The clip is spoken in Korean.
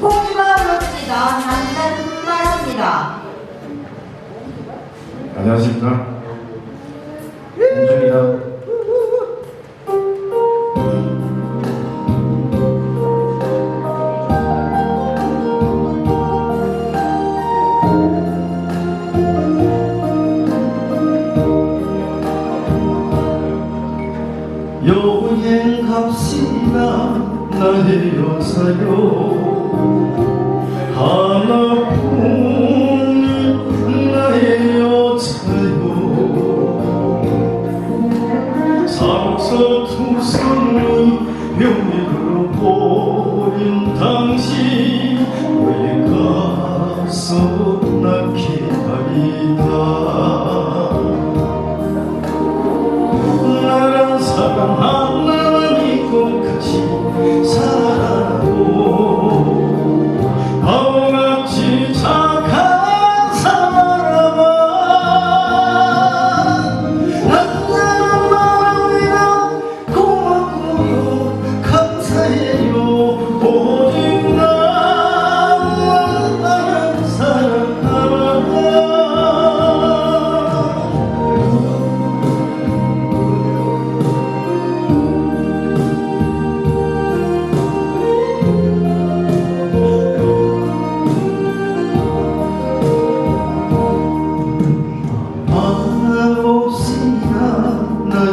폭마로입니다. 단단 폭마입니다. 안녕하십니까. 공준이다. 여행 갑시다 나의 여사요 하나뿐인 나의 여자요 상서 투성의 명예로 보